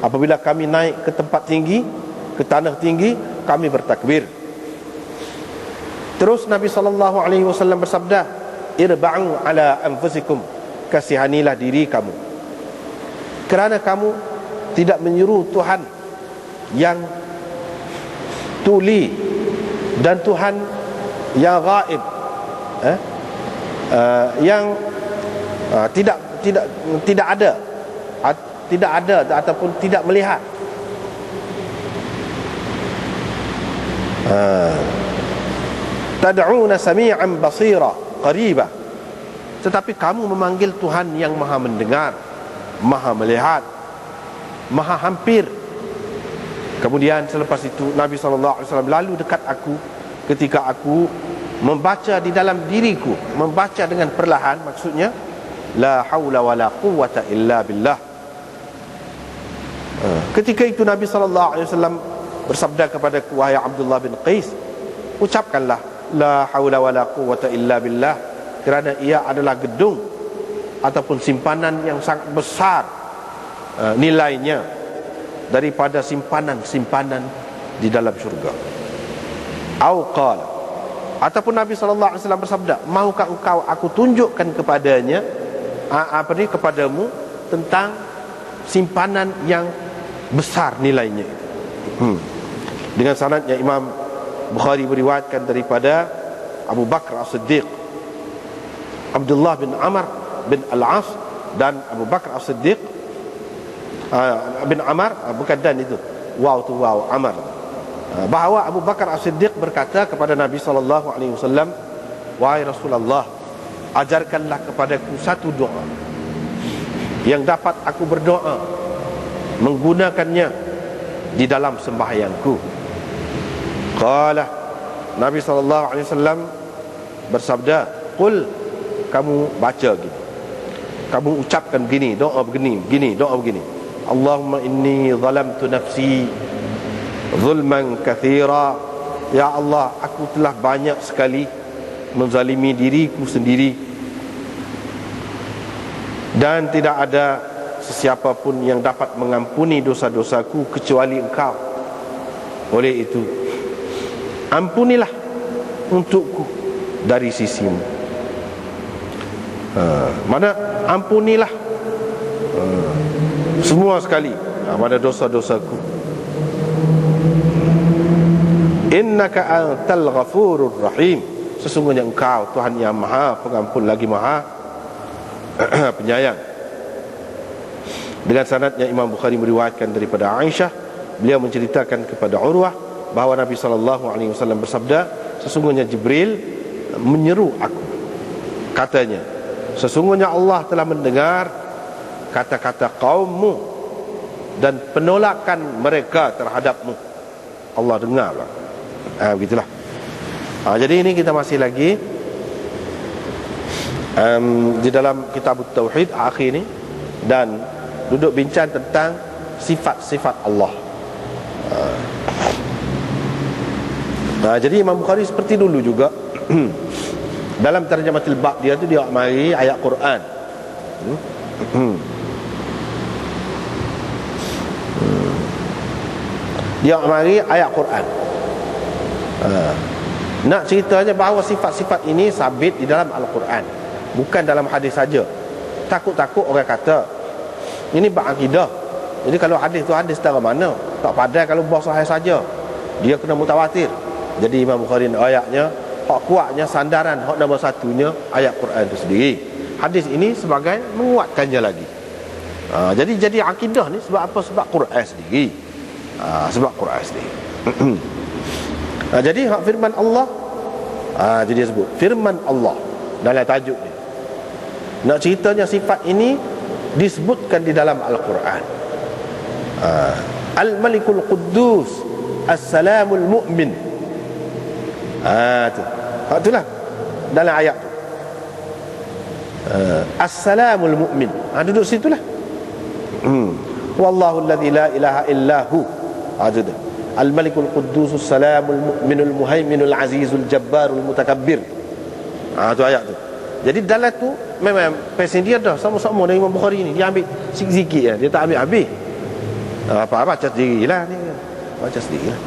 Apabila kami naik ke tempat tinggi Ke tanah tinggi Kami bertakbir. Terus Nabi SAW bersabda Irba'u ala anfusikum. Kasihanilah diri kamu. Kerana kamu Tidak menyuruh Tuhan Yang Tuli Dan Tuhan Yang gaib eh? uh, Yang uh, Tidak tidak tidak ada tidak ada ataupun tidak melihat. Ha. tad'una sami'an basira qariba. Tetapi kamu memanggil Tuhan yang maha mendengar maha melihat maha hampir. Kemudian selepas itu Nabi SAW lalu dekat aku ketika aku membaca di dalam diriku membaca dengan perlahan maksudnya la haula wala quwwata illa billah Ketika itu Nabi sallallahu alaihi wasallam bersabda kepada wahai Abdullah bin Qais, ucapkanlah la haula wala quwwata illa billah kerana ia adalah gedung ataupun simpanan yang sangat besar uh, nilainya daripada simpanan-simpanan di dalam syurga. Au qala ataupun Nabi sallallahu alaihi wasallam bersabda, "Maukah engkau aku tunjukkan kepadanya apa ni kepadamu tentang simpanan yang besar nilainya. Hmm. dengan sanadnya Imam Bukhari beriwayatkan daripada Abu Bakar As-Siddiq Abdullah bin Amr bin Al-As dan Abu Bakar As-Siddiq uh, bin Amr uh, bukan dan itu. Wow tu wow Amr. Uh, bahawa Abu Bakar As-Siddiq berkata kepada Nabi sallallahu alaihi wasallam wahai Rasulullah ajarkanlah kepadaku satu doa. Yang dapat aku berdoa menggunakannya di dalam sembahyangku. Qala Nabi sallallahu alaihi wasallam bersabda, "Qul kamu baca gini. Kamu ucapkan begini, doa begini, begini, doa begini. Allahumma inni zalamtu nafsi zulman kathira. Ya Allah, aku telah banyak sekali menzalimi diriku sendiri dan tidak ada sesiapa pun yang dapat mengampuni dosa-dosaku kecuali engkau. Oleh itu ampunilah untukku dari sisimu. Ha, mana ampunilah? Ha, semua sekali ha, pada dosa-dosaku. Innaka antal ghafurur rahim. Sesungguhnya engkau Tuhan yang maha pengampun lagi maha penyayang dengan sanadnya Imam Bukhari meriwayatkan daripada Aisyah beliau menceritakan kepada Urwah bahawa Nabi sallallahu alaihi wasallam bersabda sesungguhnya Jibril menyeru aku. Katanya sesungguhnya Allah telah mendengar kata-kata kaummu dan penolakan mereka terhadapmu. Allah dengar ha, begitulah. Ha, jadi ini kita masih lagi um, di dalam kitab Tauhid akhir ini. Dan duduk bincang tentang sifat-sifat Allah. Nah, jadi Imam Bukhari seperti dulu juga dalam terjematul bab dia tu dia mari ayat Quran. Hmm. Dia mari ayat Quran. Uh. Nak ceritanya bahawa sifat-sifat ini sabit di dalam Al-Quran Bukan dalam hadis saja Takut-takut orang kata ini bab akidah. Jadi kalau hadis tu hadis dari mana? Tak padai kalau buah sahih saja. Dia kena mutawatir. Jadi Imam Bukhari ayatnya hak kuatnya sandaran hak nombor satunya ayat Quran itu sendiri. Hadis ini sebagai menguatkannya lagi. Ha, jadi jadi akidah ni sebab apa? Sebab Quran sendiri. Ha, sebab Quran sendiri. ha, jadi hak firman Allah ha, jadi dia sebut firman Allah dalam tajuk ni. Nak ceritanya sifat ini disebutkan di dalam Al-Quran. Uh, Al-Malikul Quddus As-Salamul Mu'min. Uh, tu. Ha, itulah. Dalam ayat tu. As-Salamul Mu'min. Ha, duduk situ lah hmm. Wallahu alladhi la ilaha illahu ha, tu Al-Malikul Quddus As-Salamul Mu'minul Muhaiminul Azizul Jabbarul Mutakabbir. Ha, tu ayat tu jadi dalam tu memang pasien dia dah sama-sama dengan Imam Bukhari ni. Dia ambil sikit-sikit ya. Dia tak ambil habis. Apa baca sendirilah ni. Baca sendirilah.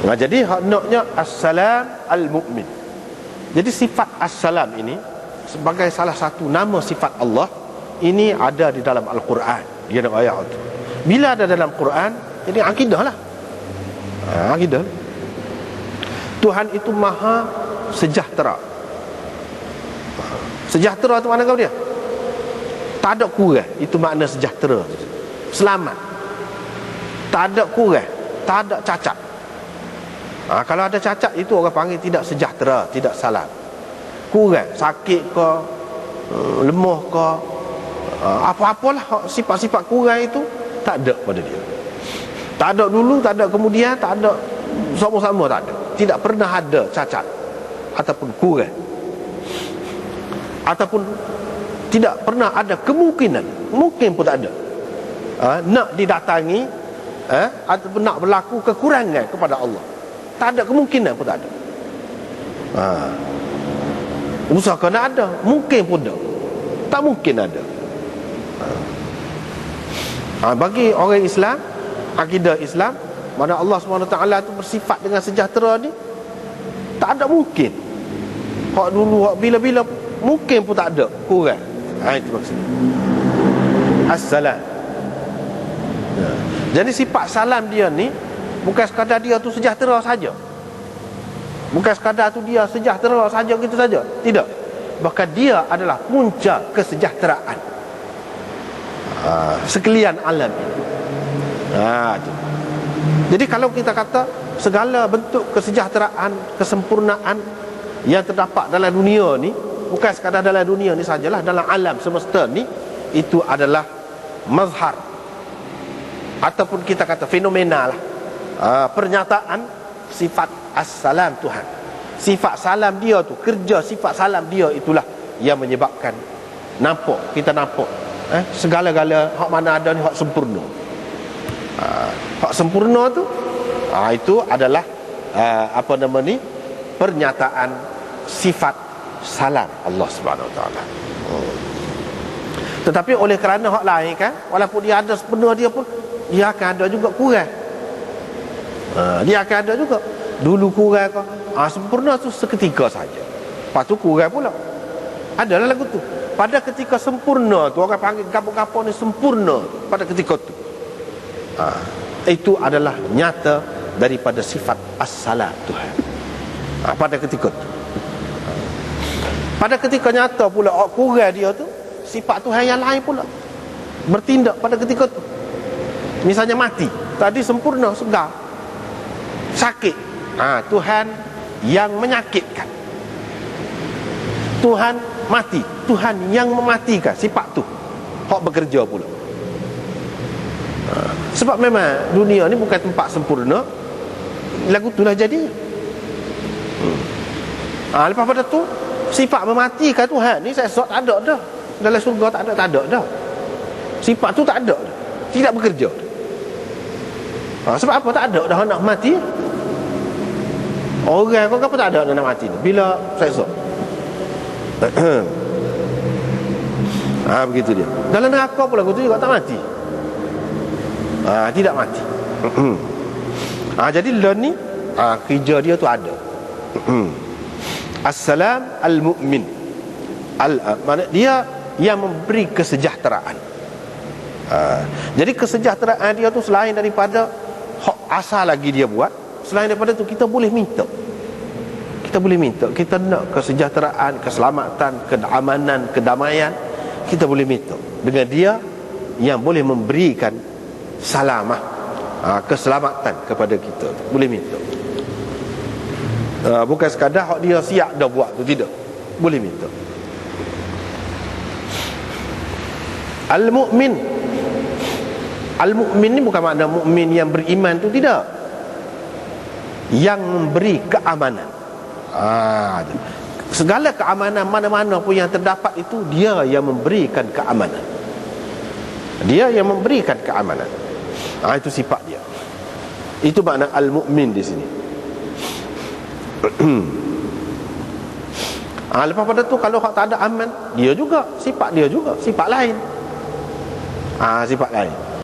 Nah, jadi hak naknya assalam al-mu'min. Jadi sifat assalam ini sebagai salah satu nama sifat Allah ini ada di dalam Al-Quran. Dia nak ayat itu. Bila ada dalam Quran, ini akidah lah. Ha, akidah. Tuhan itu maha sejahtera. Sejahtera itu mana kau dia? Tak ada kurang. Itu makna sejahtera. Selamat. Tak ada kurang. Tak ada cacat. Ha, kalau ada cacat itu orang panggil tidak sejahtera, tidak salam. Kurang, sakit ke, uh, lemah ke, uh, apa-apalah sifat-sifat kurang itu tak ada pada dia. Tak ada dulu, tak ada kemudian, tak ada sama-sama tak ada. Tidak pernah ada cacat ataupun kurang. Ataupun tidak pernah ada kemungkinan, mungkin pun tak ada. Ha, nak didatangi eh, ataupun nak berlaku kekurangan kepada Allah. Tak ada kemungkinan pun tak ada. Ha. Usaha nak ada, mungkin pun ada. Tak mungkin ada. Ha. ha. bagi orang Islam, akidah Islam, mana Allah SWT itu bersifat dengan sejahtera ni, tak ada mungkin. Hak dulu, hak bila-bila, mungkin pun tak ada. Kurang. Ha, itu maksudnya. Assalam. Ha. Jadi sifat salam dia ni bukan sekadar dia tu sejahtera saja. Bukan sekadar tu dia sejahtera saja gitu saja. Tidak. Bahkan dia adalah punca kesejahteraan. Ha, sekalian alam. Ha, itu. Jadi kalau kita kata segala bentuk kesejahteraan, kesempurnaan yang terdapat dalam dunia ni bukan sekadar dalam dunia ni sajalah dalam alam semesta ni itu adalah mazhar. Ataupun kita kata fenomena lah uh, pernyataan sifat assalam Tuhan. Sifat salam dia tu kerja sifat salam dia itulah yang menyebabkan nampak kita nampak eh, segala-gala hak mana ada ni hak sempurna. Uh, hak sempurna tu uh, itu adalah uh, apa nama ni pernyataan sifat salam Allah Subhanahu Wa Taala. Hmm. Tetapi oleh kerana hak lain kan, walaupun dia ada sepenuh dia pun dia akan ada juga kurang. Ha, dia akan ada juga. Dulu kurang ke? Ha, sempurna tu seketika saja. Lepas tu kurang pula. Adalah lagu tu. Pada ketika sempurna tu orang panggil kapal-kapal ni sempurna pada ketika tu. Ha, itu adalah nyata daripada sifat as-salat Tuhan. Ha, pada ketika tu. Pada ketika nyata pula kurang dia tu Sifat Tuhan yang lain pula. Bertindak pada ketika tu. Misalnya mati. Tadi sempurna, segar. Sakit. Ha, Tuhan yang menyakitkan. Tuhan mati. Tuhan yang mematikan Sifat tu. Hak bekerja pula. Ha, Sebab memang dunia ni bukan tempat sempurna. Lagu tu lah jadi. Hmm. ha, Lepas pada tu Sifat mematikan Tuhan ni saya sok tak ada dah. Dalam surga tak ada, tak ada dah. Sifat tu tak ada dah. Tidak bekerja. Ha, sebab apa tak ada dah nak mati? Orang kau apa tak ada nak mati? Bila saya sok. ha, begitu dia. Dalam neraka pula tu juga tak mati. Ha, tidak mati. ha, jadi learn ni ha, kerja dia tu ada. Assalam al-mu'min al uh, mana dia yang memberi kesejahteraan. Uh, jadi kesejahteraan dia tu selain daripada hak asal lagi dia buat, selain daripada tu kita boleh minta. Kita boleh minta, kita nak kesejahteraan, keselamatan, keamanan, kedamaian, kita boleh minta dengan dia yang boleh memberikan salamah, uh, keselamatan kepada kita. Boleh minta uh, bukan sekadar hak dia siap dah buat tu tidak. Boleh minta. Al-mu'min. Al-mu'min ni bukan makna mukmin yang beriman tu tidak. Yang memberi keamanan. Ah segala keamanan mana-mana pun yang terdapat itu dia yang memberikan keamanan. Dia yang memberikan keamanan. Ah itu sifat dia. Itu makna al-mu'min di sini ha, lepas pada tu kalau hak tak ada aman dia juga sifat dia juga sifat lain. Ah ha, sifat lain